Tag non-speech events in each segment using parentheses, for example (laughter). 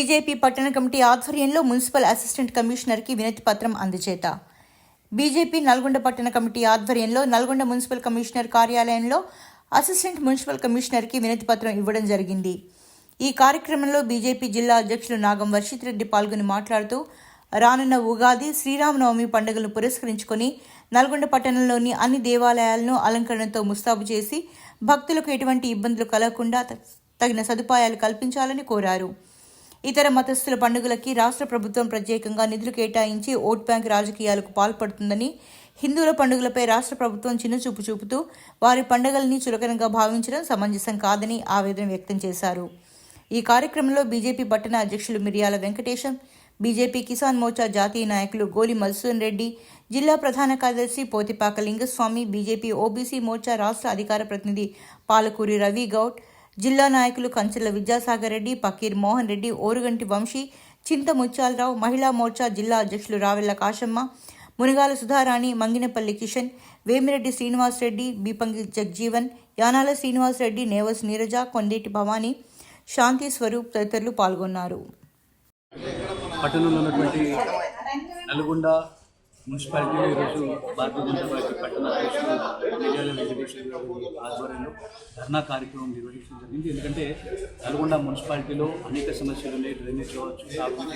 BJP పట్టణ committee ఆధ్వర్యంలో municipal assistant కమిషనర్కి వినతి పత్రం అందజేత. బీజేపీ నల్గొండ పట్టణ కమిటీ ఆధ్వర్యంలో నల్గొండ మున్సిపల్ కమిషనర్ కార్యాలయంలో అసిస్టెంట్ మున్సిపల్ కమిషనర్కి వినతి పత్రం ఇవ్వడం జరిగింది. ఈ కార్యక్రమంలో బీజేపీ జిల్లా అధ్యక్షులు నాగం వర్షిత్ రెడ్డి పాల్గొని మాట్లాడుతూ రానున్న ఉగాది శ్రీరామనవమి పండుగను పురస్కరించుకొని నల్గొండ పట్టణంలోని అన్ని దేవాలయాలను అలంకరణతో ముస్తాబు చేసి భక్తులకు ఎటువంటి ఇబ్బందులు కలగకుండా తగిన సదుపాయాలు కల్పించాలని కోరారు. ఇతర మతస్థుల పండుగలకి రాష్ట్ర ప్రభుత్వం ప్రత్యేకంగా నిధులు కేటాయించి ఓట్ బ్యాంక్ రాజకీయాలకు పాల్పడుతుందని హిందువుల పండుగలపై రాష్ట్ర ప్రభుత్వం చిన్నచూపు చూపుతూ వారి పండుగల్ని చులకనగా భావించడం సమంజసం కాదని ఆవేదన వ్యక్తం చేశారు. ఈ కార్యక్రమంలో బీజేపీ పట్టణ అధ్యక్షులు మిర్యాల వెంకటేశం బీజేపీ కిసాన్ మోర్చా జాతీయ నాయకులు గోలి మధుసూదన్ రెడ్డి జిల్లా ప్రధాన కార్యదర్శి పోతిపాక లింగస్వామి బీజేపీ ఓబీసీ మోర్చా రాష్ట్ర అధికార ప్రతినిధి పాలకూరి రవి గౌడ్ జిల్లా నాయకులు కంచెల విద్యాసాగర్ రెడ్డి పకీర్ మోహన్ రెడ్డి ఓరుగంటి వంశీ చింత ముత్యాలరావు మహిళా మోర్చా జిల్లా అధ్యక్షులు రావెల్ల కాశమ్మ మునిగాల సుధారాణి మంగినపల్లి కిషన్ వేమిరెడ్డి శ్రీనివాస్ రెడ్డి బీపంగి జగ్జీవన్ యానాల శ్రీనివాస్ రెడ్డి నేవస్ నీరజ కొండేటి భవానీ శాంతి స్వరూప్ తదితరులు పాల్గొన్నారు. పట్టణంలో ఉన్నటువంటి నల్గొండ మున్సిపాలిటీలో ఈరోజు భారతీయ జనతా పార్టీ పట్టణ అధ్యక్షులు విజయాల వెంకటేశ్వర గారి ఆధ్వర్యంలో ధర్నా కార్యక్రమం నిర్వహించడం జరిగింది. ఎందుకంటే నల్గొండ మున్సిపాలిటీలో అనేక సమస్యలు ఉన్నాయి. డ్రైనేజ్ కావచ్చు కావచ్చు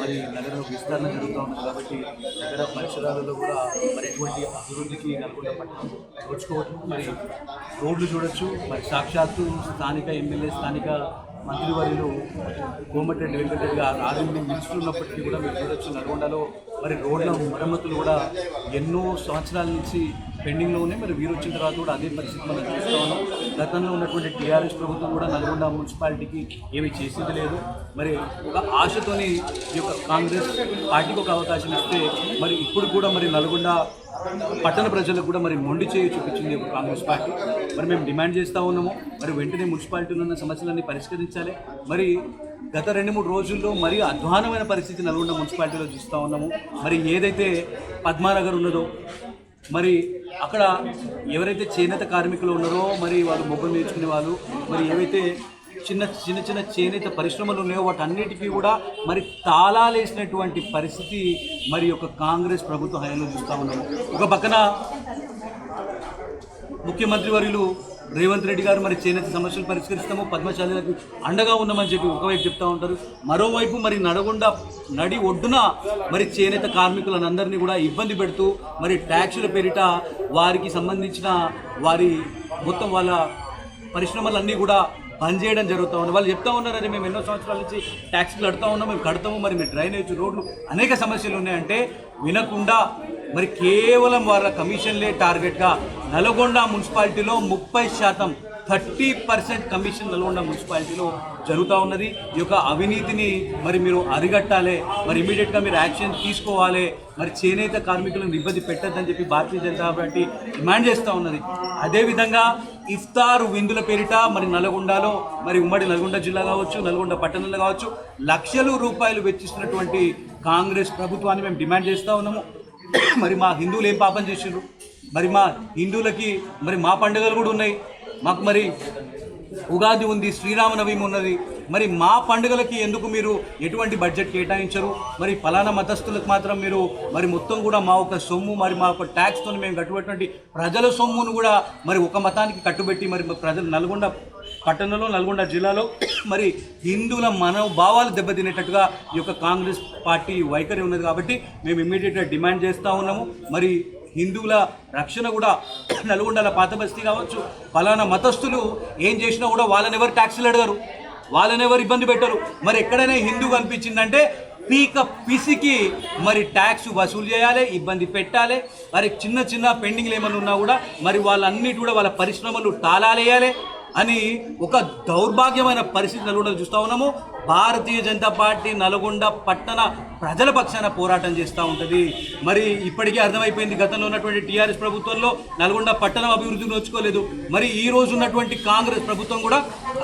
మరి నగర విస్తరణ జరుగుతూ ఉంది కాబట్టి నగర పరిసరాలలో కూడా మరి ఎటువంటి అభివృద్ధికి నల్గొండ పట్టణం దోచుకోవచ్చు. మరి రోడ్లు చూడొచ్చు. మరి సాక్షాత్తు స్థానిక ఎమ్మెల్యే స్థానిక మంత్రివర్యులు కోమటిరెడ్డి వెంకటరెడ్డి గారు ఆర్ఎండి మినిస్టర్ ఉన్నప్పటికీ కూడా మీరు చూడొచ్చు నల్గొండలో మరి రోడ్ల మరమ్మతులు కూడా ఎన్నో సంవత్సరాల నుంచి పెండింగ్లో ఉన్నాయి. మరి వీరు వచ్చిన తర్వాత కూడా అదే పరిస్థితి మనం చూస్తూ ఉన్నాం. గతంలో ఉన్నటువంటి టీఆర్ఎస్ ప్రభుత్వం కూడా నల్గొండ మున్సిపాలిటీకి ఏమీ చేసింది లేదు. మరి ఒక ఆశతోని ఈ యొక్క కాంగ్రెస్ పార్టీకి ఒక అవకాశం ఇస్తే మరి ఇప్పుడు కూడా మరి నల్గొండ పట్టణ ప్రజలకు కూడా మరి మొండి చేయి చూపించింది కాంగ్రెస్ పార్టీ. మరి మేము డిమాండ్ చేస్తూ ఉన్నాము. మరి వెంటనే మున్సిపాలిటీలో ఉన్న సమస్యలన్నీ పరిష్కరించాలి. మరి గత రెండు మూడు రోజుల్లో మరీ అధ్వానమైన పరిస్థితి నల్గొండ మున్సిపాలిటీలో చూస్తూ ఉన్నాము. మరి ఏదైతే పద్మానగర్ ఉన్నదో మరి అక్కడ ఎవరైతే చేనేత కార్మికులు ఉన్నారో మరి వాళ్ళు మొబైల్ నేర్చుకునే వాళ్ళు మరి ఏవైతే చిన్న చిన్న చిన్న చేనేత పరిశ్రమలు ఉన్నాయో వాటన్నిటికీ కూడా మరి తాళాలేసినటువంటి పరిస్థితి మరి యొక్క కాంగ్రెస్ ప్రభుత్వ హయాంలో చూస్తూ ఉన్నాము. ఒక పక్కన ముఖ్యమంత్రి వర్యులు రేవంత్ రెడ్డి గారు మరి చేనేత సమస్యలు పరిష్కరిస్తాము పద్మశాలకు అండగా ఉన్నామని చెప్పి ఒకవైపు చెప్తా ఉంటారు. మరోవైపు మరి నడగొండ నడి ఒడ్డున మరి చేనేత కార్మికులను అందరినీ కూడా ఇబ్బంది పెడుతూ మరి ట్యాక్సుల పేరిట వారికి సంబంధించిన వారి మొత్తం వాళ్ళ పరిశ్రమలన్నీ కూడా బంద్ చేయడం జరుగుతూ ఉంది వాళ్ళు చెప్తా ఉన్నారు అదే మేము ఎన్నో సంవత్సరాల నుంచి ట్యాక్సీలు కడుతూ ఉన్నాం మేము కడతాము మరి మీ డ్రైనేజ్ రోడ్లు అనేక సమస్యలు ఉన్నాయంటే వినకుండా మరి కేవలం వాళ్ళ కమిషన్లే టార్గెట్గా నల్గొండ మున్సిపాలిటీలో ముప్పై శాతం థర్టీ పర్సెంట్ కమిషన్ నల్గొండ మున్సిపాలిటీలో జరుగుతూ ఉన్నది. ఈ యొక్క అవినీతిని మరి మీరు అరిగట్టాలి మరి ఇమీడియట్గా మీరు యాక్షన్ తీసుకోవాలి మరి చేనేత కార్మికులను ఇబ్బంది పెట్టద్దని చెప్పి భారతీయ జనతా పార్టీ డిమాండ్ చేస్తూ ఉన్నది. అదేవిధంగా ఇఫ్తార్ విందుల పేరిట మరి నల్గొండలో మరి ఉమ్మడి నల్గొండ జిల్లా కావచ్చు నల్గొండ పట్టణంలో కావచ్చు లక్షలు రూపాయలు వెచ్చిస్తున్నటువంటి కాంగ్రెస్ ప్రభుత్వాన్ని మేము డిమాండ్ చేస్తూ ఉన్నాము. (coughs) మరి మా హిందువులు ఏం పాపం చేసిండ్రు? మరి మా హిందువులకి మరి మా పండుగలు కూడా ఉన్నాయి. మాకు మరి ఉగాది ఉంది శ్రీరామనవమి ఉన్నది. మరి మా పండుగలకి ఎందుకు మీరు ఎటువంటి బడ్జెట్ కేటాయించరు? మరి ఫలానా మతస్థులకు మాత్రం మీరు మరి మొత్తం కూడా మా ఒక సొమ్ము మరి మా ఒక ట్యాక్స్తో మేము కట్టుబెట్టినటువంటి ప్రజల సొమ్మును కూడా మరి ఒక మతానికి కట్టుబెట్టి మరి ప్రజలు నల్గొండ పట్టణంలో నల్గొండ జిల్లాలో మరి హిందువుల మనోభావాలు దెబ్బతినేటట్టుగా ఈ యొక్క కాంగ్రెస్ పార్టీ వైఖరి ఉన్నది కాబట్టి మేము ఇమ్మీడియట్గా డిమాండ్ చేస్తూ ఉన్నాము. మరి హిందువుల రక్షణ కూడా (clears throat) నల్గొండల పాత బస్తీ కావచ్చు. ఫలానా మతస్థులు ఏం చేసినా కూడా వాళ్ళని ఎవరు ట్యాక్సీలు అడగరు. వాళ్ళని ఎవరు ఇబ్బంది పెట్టరు. మరి ఎక్కడైనా హిందూ కనిపించిందంటే పీక పిసికి మరి ట్యాక్స్ వసూలు చేయాలి ఇబ్బంది పెట్టాలి. మరి చిన్న చిన్న పెండింగ్లు ఏమైనా ఉన్నా కూడా మరి వాళ్ళన్నిటి కూడా వాళ్ళ పరిశ్రమలు తాళాలేయాలి అని ఒక దౌర్భాగ్యమైన పరిస్థితి నల్గొండ చూస్తూ ఉన్నాము. భారతీయ జనతా పార్టీ నల్గొండ పట్టణ ప్రజల పక్షాన పోరాటం చేస్తూ ఉంటుంది. మరి ఇప్పటికే అర్థమైపోయింది గతంలో ఉన్నటువంటి టీఆర్ఎస్ ప్రభుత్వంలో నల్గొండ పట్టణం అభివృద్ధిని నోచుకోలేదు. మరి ఈ రోజు ఉన్నటువంటి కాంగ్రెస్ ప్రభుత్వం కూడా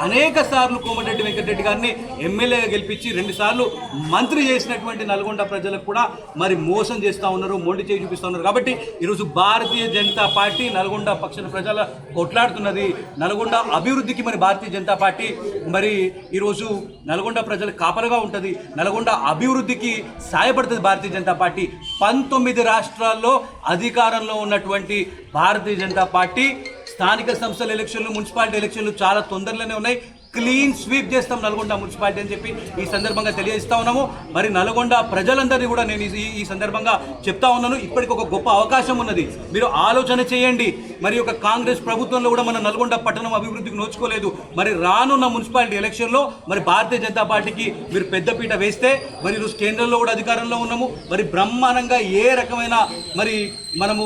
అనేక సార్లు కోమటిరెడ్డి వెంకటరెడ్డి గారిని ఎమ్మెల్యేగా గెలిపించి రెండుసార్లు మంత్రి చేసినటువంటి నల్గొండ ప్రజలకు కూడా మరి మోసం చేస్తూ ఉన్నారు మొండి చేయి చూపిస్తూ ఉన్నారు. కాబట్టి ఈరోజు భారతీయ జనతా పార్టీ నల్గొండ పక్షాన ప్రజల కొట్లాడుతున్నది. నల్గొండ అభివృద్ధికి మరి భారతీయ జనతా పార్టీ మరి ఈరోజు నల్గొండ ప్రజల కాపలుగా ఉంటుంది. నల్గొండ అభివృద్ధికి సాయపడుతుంది భారతీయ జనతా పార్టీ. పంతొమ్మిది రాష్ట్రాల్లో అధికారంలో ఉన్నటువంటి భారతీయ జనతా పార్టీ స్థానిక సంస్థల ఎలక్షన్లు మున్సిపాలిటీ ఎలక్షన్లు చాలా తొందరలోనే ఉన్నాయి. క్లీన్ స్వీప్ చేస్తాం నల్గొండ మున్సిపాలిటీ అని చెప్పి ఈ సందర్భంగా తెలియజేస్తా ఉన్నాము. మరి నల్గొండ ప్రజలందరినీ కూడా నేను ఈ- ఈ సందర్భంగా చెప్తా ఉన్నాను. ఇప్పటికి ఒక గొప్ప అవకాశం ఉన్నది. మీరు ఆలోచన చేయండి. మరి ఒక కాంగ్రెస్ ప్రభుత్వంలో కూడా మన నల్గొండ పట్టణం అభివృద్ధికి నోచుకోలేదు. మరి రానున్న మున్సిపాలిటీ ఎలక్షన్లో మరి భారతీయ జనతా పార్టీకి మీరు పెద్దపీట వేస్తే మరి ఈరోజు కేంద్రంలో కూడా అధికారంలో ఉన్నాము. మరి బ్రహ్మాండంగా ఏ రకమైన మరి మనము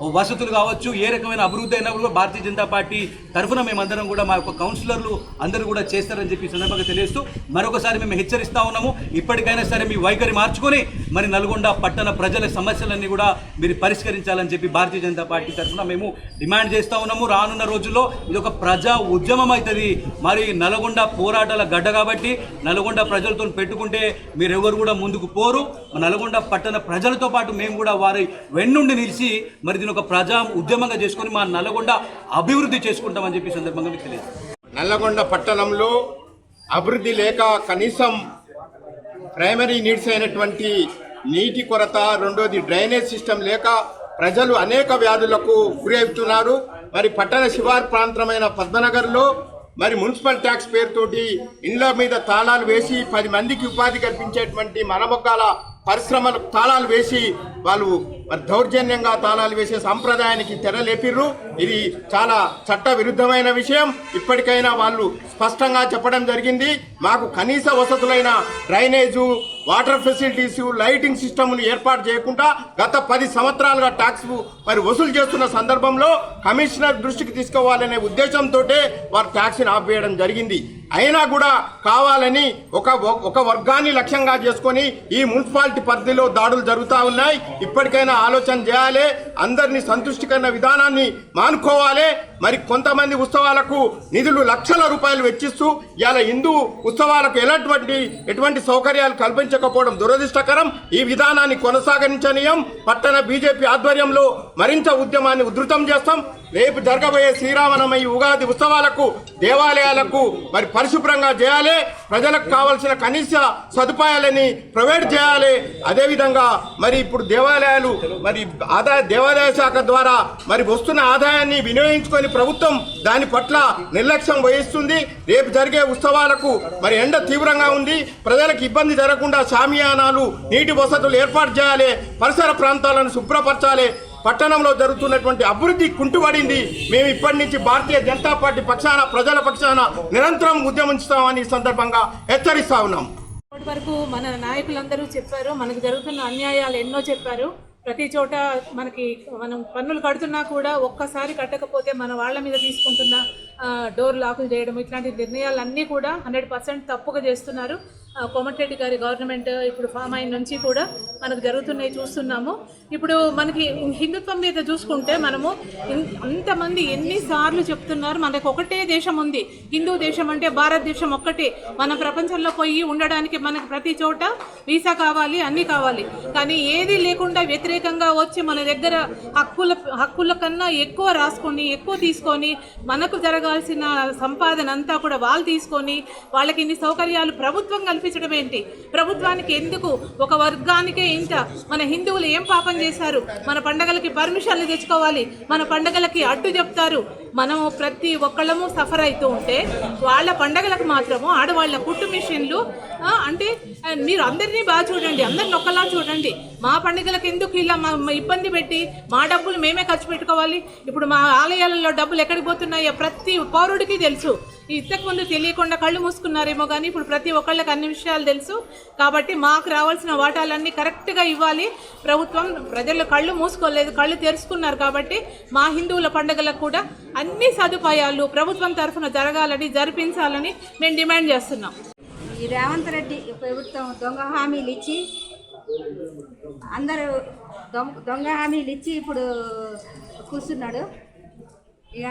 వసతులు కావచ్చు ఏ రకమైన అభివృద్ధి అయినా కూడా భారతీయ జనతా పార్టీ తరఫున మేమందరం కూడా మా యొక్క కౌన్సిలర్లు అందరూ కూడా చేస్తారని చెప్పి సందర్భంగా తెలియస్తూ మరొకసారి మేము హెచ్చరిస్తా ఉన్నాము. ఇప్పటికైనా సరే మీ వైఖరి మార్చుకొని మరి నల్గొండ పట్టణ ప్రజల సమస్యలన్నీ కూడా మీరు పరిష్కరించాలని చెప్పి భారతీయ జనతా పార్టీ తరఫున మేము డిమాండ్ చేస్తా ఉన్నాము. రానున్న రోజుల్లో ఇది ఒక ప్రజా ఉద్యమం అవుతుంది. మరి నల్గొండ పోరాటాల గడ్డ కాబట్టి నల్గొండ ప్రజలతో పెట్టుకుంటే మీరెవరు కూడా ముందుకు పోరు. నల్గొండ పట్టణ ప్రజలతో పాటు మేము కూడా వారి వెన్నుండి నిలిచి మరి దీని ఒక ప్రజా ఉద్యమంగా చేసుకొని మా నల్గొండ అభివృద్ధి చేసుకుంటామని చెప్పి సందర్భంగా మీకు తెలియదు నల్లగొండ పట్టణంలో అభివృద్ధి లేక కనీసం ప్రైమరీ నీడ్స్ అయినటువంటి నీటి కొరత రెండోది డ్రైనేజ్ సిస్టమ్ లేక ప్రజలు అనేక వ్యాధులకు గురి అవుతున్నారు. మరి పట్టణ శివార్ ప్రాంతమైన పద్మనగర్లో మరి మున్సిపల్ ట్యాక్స్ పేరుతోటి ఇండ్ల మీద తాళాలు వేసి పది మందికి ఉపాధి కల్పించేటువంటి మరమొగ్గాల పరిశ్రమలకు తాళాలు వేసి వాళ్ళు మరి దౌర్జన్యంగా తాళాలు వేసే సాంప్రదాయానికి తెరలేపిర్రు ఇది చాలా చట్ట విరుద్ధమైన విషయం. ఇప్పటికైనా వాళ్ళు స్పష్టంగా చెప్పడం జరిగింది. మాకు కనీస వసతులైన డ్రైనేజు వాటర్ ఫెసిలిటీస్ లైటింగ్ సిస్టమ్ను ఏర్పాటు చేయకుండా గత పది సంవత్సరాలుగా ట్యాక్స్ మరి వసూలు చేస్తున్న సందర్భంలో కమిషనర్ దృష్టికి తీసుకోవాలనే ఉద్దేశంతో వారు ట్యాక్స్ని ఆపేయడం జరిగింది. అయినా కూడా కావాలని ఒక ఒక వర్గాన్ని లక్ష్యంగా చేసుకొని ఈ మున్సిపాలిటీ పరిధిలో దాడులు జరుగుతూ ఉన్నాయి. ఇప్పటికైనా ఆలోచన చేయాలి. అందరినీ సంతుష్టికరణ విధానాన్ని మానుకోవాలి. మరి కొంతమంది ఉత్సవాలకు నిధులు లక్షల రూపాయలు వెచ్చిస్తూ ఇలా హిందూ ఉత్సవాలకు ఎలాంటి ఎటువంటి సౌకర్యాలు కల్పించకపోవడం దురదృష్టకరం. ఈ విధానాన్ని కొనసాగించనీయం. పట్టణ బీజేపీ ఆధ్వర్యంలో మరింత ఉద్యమాన్ని ఉధృతం చేస్తాం. రేపు జరగబోయే శ్రీరామనమై ఉగాది ఉత్సవాలకు దేవాలయాలకు మరి పరిశుభ్రంగా చేయాలి. ప్రజలకు కావలసిన కనీస సదుపాయాలని ప్రొవైడ్ చేయాలి. అదేవిధంగా మరి ఇప్పుడు దేవాలయాలు మరి ఆదాయ దేవాలయ శాఖ ద్వారా మరి వస్తున్న ఆదాయాన్ని వినియోగించుకొని ప్రభుత్వం దాని పట్ల నిర్లక్ష్యం వహిస్తుంది. రేపు జరిగే ఉత్సవాలకు మరి ఎండ తీవ్రంగా ఉంది. ప్రజలకు ఇబ్బంది జరగకుండా షామియానాలు నీటి వసతులు ఏర్పాటు చేయాలి. పరిసర ప్రాంతాలను శుభ్రపరచాలి. పట్టణంలో జరుగుతున్నటువంటి అభివృద్ధి కుంటుపడింది. మేము ఇప్పటి నుంచి భారతీయ జనతా పార్టీ పక్షాన ప్రజల పక్షాన నిరంతరం ఉద్యమించుతామని ఈ సందర్భంగా హెచ్చరిస్తా ఉన్నాం. ఇప్పటి వరకు మన నాయకులందరూ చెప్పారు మనకు జరుగుతున్న అన్యాయాలు ఎన్నో చెప్పారు. ప్రతి చోట మనకి మనం పన్నులు కడుతున్నా కూడా ఒక్కసారి కట్టకపోతే మన వాళ్ళ మీద తీసుకుంటున్న డోర్ లాకులు చేయడం ఇట్లాంటి నిర్ణయాలన్నీ కూడా హండ్రెడ్ పర్సెంట్ తప్పుగా చేస్తున్నారు. కోమటిరెడ్డి గారి గవర్నమెంట్ ఇప్పుడు ఫామ్ అయిన నుంచి కూడా మనకు జరుగుతున్నాయి చూస్తున్నాము. ఇప్పుడు మనకి హిందుత్వం మీద చూసుకుంటే మనము అంతమంది ఎన్నిసార్లు చెప్తున్నారు మనకు ఒకటే దేశం ఉంది. హిందూ దేశం అంటే భారతదేశం ఒక్కటే. మన ప్రపంచంలో పోయి ఉండడానికి మనకు ప్రతి చోట వీసా కావాలి అన్నీ కావాలి. కానీ ఏది లేకుండా వ్యతిరేకంగా వచ్చి మన దగ్గర హక్కుల హక్కుల కన్నా ఎక్కువ రాసుకొని ఎక్కువ తీసుకొని మనకు జరగాల్సిన సంపాదన అంతా కూడా వాళ్ళు తీసుకొని వాళ్ళకి ఇన్ని సౌకర్యాలు ప్రభుత్వం కల్పించడం ఏంటి? ప్రభుత్వానికి ఎందుకు? ఒక వర్గానికే ఇంత? మన హిందువులు ఏం పాపం చేశారు? మన పండగలకి పర్మిషన్లు తెచ్చుకోవాలి. మన పండగలకి అడ్డు చెప్తారు. మనము ప్రతి ఒక్కళ్ళము సఫర్ అవుతూ ఉంటే వాళ్ళ పండగలకు మాత్రము ఆడవాళ్ళ కుట్టు మిషన్లు అంటే మీరు అందరినీ బాగా చూడండి అందరిని ఒక్కలా చూడండి. మా పండుగలకు ఎందుకు ఇలా మా మా ఇబ్బంది పెట్టి మా డబ్బులు మేమే ఖర్చు పెట్టుకోవాలి? ఇప్పుడు మా ఆలయాలలో డబ్బులు ఎక్కడికి పోతున్నాయో ప్రతి పౌరుడికి తెలుసు. ఇంతకుముందు తెలియకుండా కళ్ళు మూసుకున్నారేమో కానీ ఇప్పుడు ప్రతి ఒక్కళ్ళకి అన్ని విషయాలు తెలుసు. కాబట్టి మాకు రావాల్సిన వాటాలన్నీ కరెక్ట్గా ఇవ్వాలి. ప్రభుత్వం ప్రజలు కళ్ళు మూసుకోలేదు కళ్ళు తెరుచుకున్నారు కాబట్టి మా హిందువుల పండుగలకు కూడా అన్ని సదుపాయాలు ప్రభుత్వం తరఫున జరగాలని జరిపించాలని మేము డిమాండ్ చేస్తున్నాం. ఈ రేవంత్ రెడ్డి ప్రభుత్వం దొంగ హామీలు ఇచ్చి అందరూ దొంగ దొంగ హామీలు ఇచ్చి ఇప్పుడు కూర్చున్నాడు. ఇక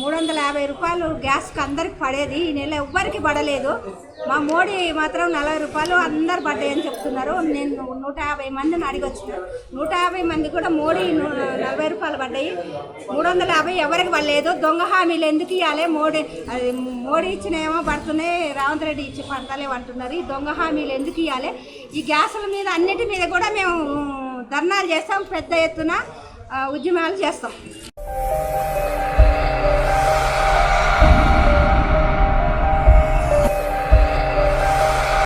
మూడు వందల యాభై రూపాయలు గ్యాస్కి అందరికి పడేది. ఈ నెల ఎవ్వరికి పడలేదు. మా మోడీ మాత్రం నలభై రూపాయలు అందరు పడ్డాయని చెప్తున్నారు. నేను నూట యాభై మందిని అడిగి వచ్చిన నూట యాభై మంది కూడా మోడీ నలభై రూపాయలు పడ్డాయి. మూడు వందల యాభై ఎవరికి పడలేదు. దొంగ హామీలు ఎందుకు ఇవ్వాలి మోడీ అది మోడీ ఇచ్చిన ఏమో పడుతున్నాయి రేవంత్ రెడ్డి ఇచ్చి పడతలేవు అంటున్నారు ఈ దొంగ హామీలు ఎందుకు ఇవ్వాలి ఈ గ్యాసుల మీద అన్నిటి మీద కూడా మేము ధర్నాలు చేస్తాం. పెద్ద ఎత్తున ఉద్యమాలు చేస్తాం.